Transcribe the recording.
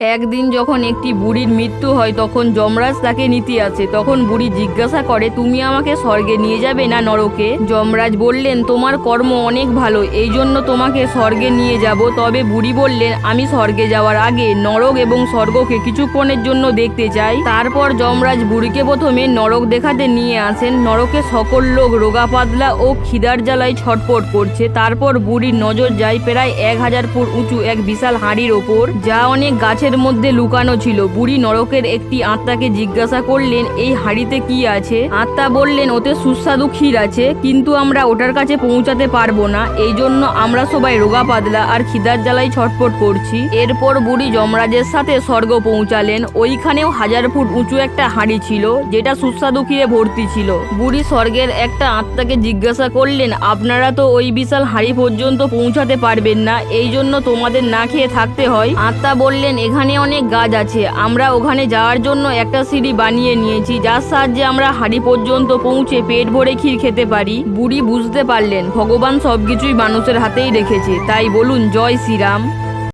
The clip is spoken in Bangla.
একদিন যখন একটি বুড়ির মৃত্যু হয়, তখন যমরাজ তাকে নিতে আসে তখন বুড়ি জিজ্ঞাসা করে, তুমি আমাকে স্বর্গে নিয়ে যাবে না নরকে? যমরাজ বললেন, তোমার কর্ম অনেক ভালো এই জন্য তোমাকে স্বর্গে নিয়ে যাব। তবে বুড়ি বললেন, আমি স্বর্গে যাওয়ার আগে নরক এবং স্বর্গকে কিছুক্ষণের জন্য দেখতে চাই। তারপর যমরাজ বুড়িকে প্রথমে নরক দেখাতে নিয়ে আসেন। নরকে সকল লোক রোগা পাতলা ও খিদার জ্বালায় ছটপট করছে। তারপর বুড়ির নজর যায় প্রায় এক হাজার ফুট উঁচু এক বিশাল হাঁড়ির ওপর, যা অনেক গাছের মধ্যে লুকানো ছিল। বুড়ি নরকের একটি আত্মাকে জিজ্ঞাসা করলেন, এই হাঁড়িতে কি আছে? আত্মা বললেন, ওতে সুস্বাদু ক্ষীর আছে, কিন্তু আমরা ওটার কাছে পৌঁছাতে পারব না। এই জন্য আমরা সবাই রোগা পাতলা আর খিদার জ্বালায় ছটফট করছি। এরপর বুড়ি যমরাজের সাথে স্বর্গ পৌঁছালেন। ওইখানেও হাজার ফুট উঁচু একটা হাঁড়ি ছিল, যেটা সুস্বাদু ক্ষীরে ভর্তি ছিল। বুড়ি স্বর্গের একটা আত্মাকে জিজ্ঞাসা করলেন, আপনারা তো ওই বিশাল হাঁড়ি পর্যন্ত পৌঁছাতে পারবেন না, এই জন্য তোমাদের না খেয়ে থাকতে হয়? আত্মা বললেন, এখানে অনেক গাছ আছে। আমরা ওখানে যাওয়ার জন্য একটা সিঁড়ি বানিয়ে নিয়েছি, যার সাহায্যে আমরা হাড়ি পর্যন্ত পৌঁছে পেট ভরে ক্ষীর খেতে পারি। বুড়ি বুঝতে পারলেন, ভগবান সবকিছুই মানুষের হাতেই রেখেছে। তাই বলুন, জয় শ্রীরাম।